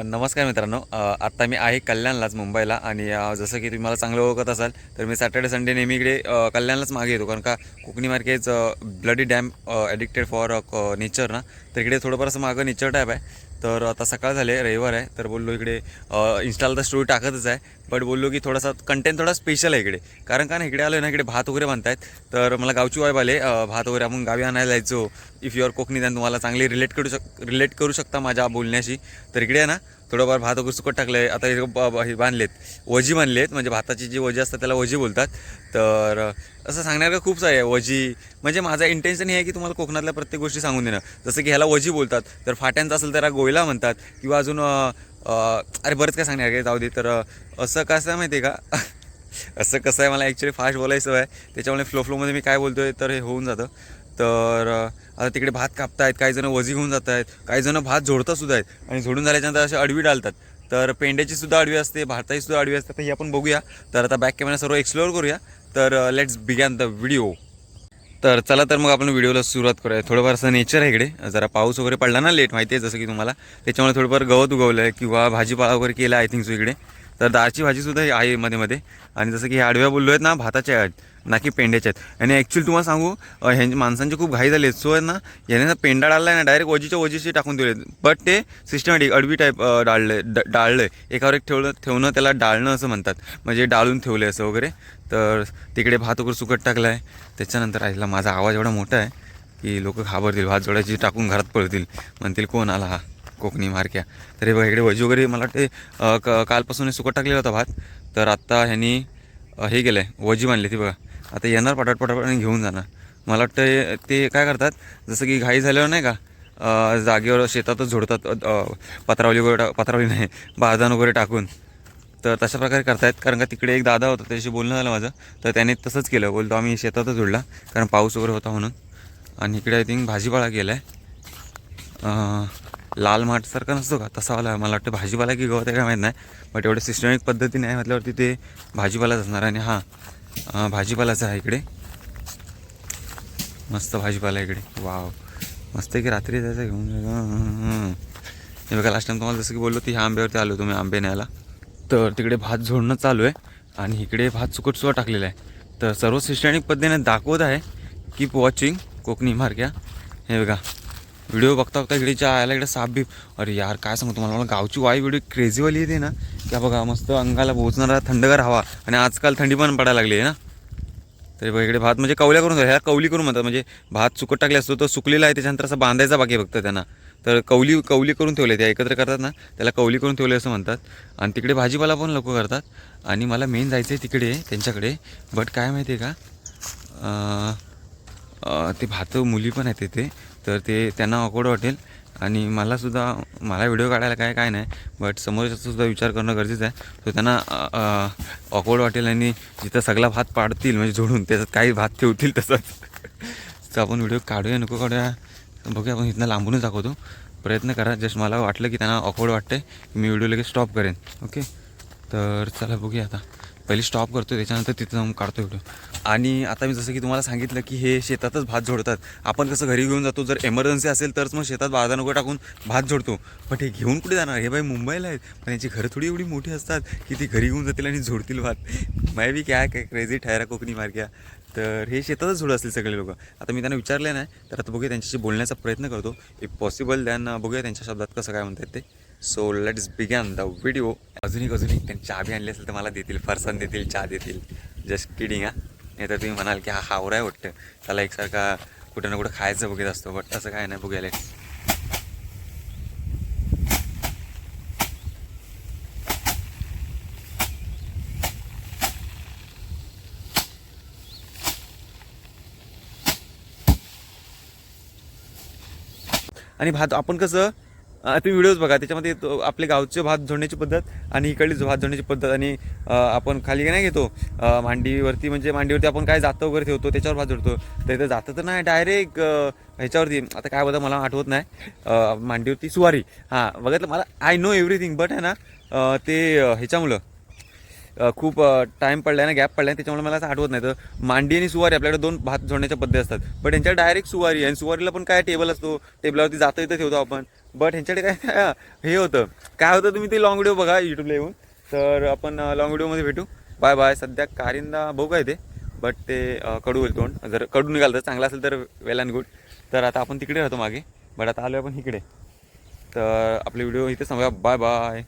नमस्कार मित्रांनो. आत्ता मी आहे कल्याणलाच मुंबईला. आणि जसं की तुम्ही मला चांगलं ओळखत असाल तर मी सॅटर्डे संडे नेहमी इकडे कल्याणलाच मागे येतो. कारण का Konkani Marquez bloody damn addicted for nature ना तर इकडे थोडंफार असं मागं नेचर टाईप आहे. तर आता सकाळ झाले रविवार आहे तर बोललो इकडे इन्स्टाला तर स्टोरी टाकतच आहे बट बोललो की थोडासा कंटेंट थोडा स्पेशल आहे इकडे. कारण का ना इकडे आलो ना इकडे भात वगैरे बांधतायत तर मला गावची वाईब आले भात वगैरे आपण गावी आणायला जायचो. इफ युअर कोकणी त्यानं तुम्हाला चांगली रिलेट करू शक रिलेट करू शकता माझ्या बोलण्याशी. तर इकडे आहे ना थोडंफार भात वगैरे सुकट टाकलं आहे आता हे ब- हे बांधलेत. वजी बांधलेत म्हणजे भाताची जी वजी असतात त्याला वजी बोलतात. तर असं सांगण्यासारखं खूप सारे आहे. वजी म्हणजे माझा इंटेन्शन हे आहे की तुम्हाला कोकणातल्या प्रत्येक गोष्टी सांगून देणं. जसं की ह्याला वजी बोलतात तर फाट्यांचं असेल तर गोयला म्हणतात किंवा अजून अरे बरंच काय सांगणार जाऊ दे. तर असं कसं आहे माहिती आहे का? असं कसं आहे मला ॲक्च्युली फास्ट बोलायचं आहे. त्याच्यामुळे फ्लो फ्लोमध्ये मी काय बोलतो आहे तर हे होऊन जातं. तर आता तिकडे भात कापतायत काही जण वजी घेऊन जात आहेत काही जण भात झोडता सुद्धा आहेत आणि झोडून झाल्याच्यानंतर असे अडवी डालतात. तर पेंड्याची सुद्धा अडवी असते भारताची सुद्धा अडवी असते तर ही आपण बघूया. तर आता बॅक कॅमेरा सर्व एक्सप्लोअर करूया. तर लेट्स बिगॅन द व्हिडिओ तर चला तर मग आपण व्हिडिओला सुरुवात करूया. थोडंफार असं नेचर आहे इकडे. जरा पाऊस वगैरे पडला ना लेट माहिती आहे जसं की तुम्हाला. त्याच्यामुळे थोडंफार गवत उगवलं आहे किंवा भाजीपाला वगैरे केला आय थिंक सो इकडे. तर दाळची भाजीसुद्धा आहे मध्ये मध्ये. आणि जसं की हे आडव्या बोललो आहेत ना भाताच्या आहेत ना की पेंड्याच्या आहेत. आणि ॲक्च्युली तुम्हाला सांगू ह्यांचे ह्यांची माणसांची खूप घाई झाली आहेत. सो आहे ना याने ना पेंडा डाळला आहे ना डायरेक्ट ओजीच्या ओजीशी टाकून दिले बट ते सिस्टमॅटिक अडवी टाईप डाळले डाळलं आहे एकावर एक ठेवलं ठेवणं त्याला डाळणं असं म्हणतात. म्हणजे डाळून ठेवलं असं वगैरे. तर तिकडे भात वगैरे सुकट टाकला आहे त्याच्यानंतर आईला माझा आवाज एवढा मोठा आहे की लोक घाबरतील. भात जोडायची टाकून घरात पळतील. म्हणतील कोण आला हा? कोकणी मारक्या तर हे बघा इकडे वजी वगैरे मला वाटते क कालपासून सुकट टाकलेला होता भात. तर आत्ता ह्यांनी हे केलं आहे वजी बांधली ती बघा. आता येणार पटाट पटापट आणि घेऊन जाणार. मला वाटतं ते काय करतात जसं की घाई झाल्यावर नाही का जागेवर शेतातच झोडतात पत्रावली वगैरे टा- पत्रावली नाही बारदान वगैरे टाकून. तर तशा प्रकारे करतायत कारण का तिकडे एक दादा होता त्याच्याशी बोलणं झालं माझं. तर त्याने तसंच केलं बोलतो आम्ही शेतातच झोडला कारण पाऊस वगैरे होता म्हणून. आणि इकडे आय थिंक भाजीपाला केला आहे लाल माठसारखा नसतो का? तसा वाला मला वाटतं भाजीपाला की गवत आहे काय माहीत नाही. बट एवढं सिस्टमिक पद्धतीने आहे म्हटल्यावरती ते भाजीपालाच असणार आणि हां भाजीपालाच आहे इकडे. मस्त भाजीपाला इकडे. वाव मस्त आहे की रात्री जायचं घेऊन हे बघा लास्ट टाइम तुम्हाला जसं की बोललो ती ह्या आंब्यावरती आलो तुम्ही आंबे न्यायला. तर तिकडे भात झोडणं चालू आहे आणि इकडे भात सुकट टाकलेला आहे. तर सर्व सिस्टॅनिक पद्धतीने दाखवत आहे. कीप वॉचिंग कोकणी मार्क्या हे बघा. व्हिडिओ बघता बघता इकडेच्या आयला इकडे साप बीप. अरे यार काय सांगू तुम्हाला? मला गावची वाई व्हिडिओ क्रेझीवाली येते ना की बघा मस्त अंगाला पोहोचणारा थंडगार हवा. आणि आजकाल थंडी पण पडायला लागली आहे ना. तरी बघा इकडे भात म्हणजे कवल्या करून ह्या कवली करून म्हणतात. म्हणजे भात सुकट टाकले असतो तो सुकलेला आहे त्याच्यानंतर असं बांधायचा बाकी आहे फक्त त्यांना. तर कवली कवली करून ठेवले ते एकत्र करतात ना त्याला कवली करून ठेवले असं म्हणतात. आणि तिकडे भाजीपाला पण लोक करतात. आणि मला मेन जायचं आहे तिकडे त्यांच्याकडे. बट काय माहिती आहे का ते भात मुली पण आहेत तिथे तर ते त्यांना अकोड वाटेल. आणि मलासुद्धा मला व्हिडिओ काढायला काय काय नाही. बट समोरच्याचा सुद्धा विचार करणं गरजेचं आहे. तो त्यांना ऑकवर्ड वाटेल आणि जिथं सगळा भात पाडतील म्हणजे जोडून त्याच्यात काही भात ठेवतील तसंच. तर आपण व्हिडिओ काढूया नको काढूया. बघूया आपण इथनं लांबूनच दाखवतो. प्रयत्न करा. जस्ट मला वाटलं की त्यांना ऑकवर्ड वाटतं आहे मी व्हिडिओ लगेच स्टॉप करेन. ओके तर चला बघूया आता. पहिले स्टॉप करतो त्याच्यानंतर तिथं जाऊन काढतो व्हिडिओ आणि आता मी जसं की तुम्हाला सांगितलं की हे शेतातच भात जोडतात आपण कसं घरी घेऊन जातो जर एमर्जन्सी असेल तरच मग शेतात बाळदा नको टाकून भात जोडतो पण हे घेऊन कुठे जाणार? हे बाई मुंबईला आहेत. पण यांची घरं थोडी एवढी मोठी असतात की ती घरी घेऊन जातील आणि जोडतील भात. माय बी काय काय क्रेझी ठायरा कोकणी मार्ग्या तर हे शेतातच झोड असतील सगळे लोक. आता मी त्यांना विचारले नाही तर आता बघूया त्यांच्याशी बोलण्याचा प्रयत्न करतो. इफ पॉसिबल दॅन बघूया त्यांच्या शब्दात कसं काय म्हणतात ते. So let's begin the video अजून एक अजून एक. त्यांनी चहा बी आणली असेल तर मला देतील फरसान देतील चहा देतील. जस्ट किडिंग हा. नाही तर तुम्ही म्हणाल की हा हावरा आहे वाटतं. त्याला एकसारखा कुठं ना कुठं खायचं बघत असतो बट तसं काय नाही बघायला. आणि भात आपण कसं तुम्ही व्हिडिओज बघा त्याच्यामध्ये तो आपले गावचे भात झोडण्याची पद्धत आणि इकडली भात झोडण्याची पद्धत आणि आपण खाली नाही घेतो मांडीवरती म्हणजे मांडीवरती आपण काय जातं वगैरे ठेवतो त्याच्यावर भात झोडतो. तर इथं जातं तर नाही डायरेक्ट ह्याच्यावरती. आता काय बोलतं मला आठवत नाही. मांडीवरती सुवारी. हां बघितलं? मला आय नो एव्हरीथिंग बट आहे ना ते ह्याच्यामुळं. खूप टाईम पडला आहे ना गॅप पडला आहे त्याच्यामुळे मला असं आठवत नाही. तर मांडी आणि सुवारी आपल्याकडे दोन भात जोडण्याच्या पद्धती असतात. बट यांच्या डायरेक्ट सुवारी आणि सुवारीला पण काय टेबल असतो? टेबलावरती जातो इथं ठेवतो आपण. बट ह्यांच्याकडे काय हे होतं. काय होतं तुम्ही ते लॉंग व्हिडिओ बघा यूट्यूबला येऊन. तर आपण लॉंग व्हिडिओमध्ये भेटू. बाय बाय सध्या कारिंदा बघू काय ते. बट ते कडू होईल तोंड. जर कडू निघालं तर चांगलं असेल तर वेल अँड गुड तर आता आपण तिकडे राहतो मागे. बट आता आलो आपण इकडे. तर आपले व्हिडिओ इथे सांगा बाय बाय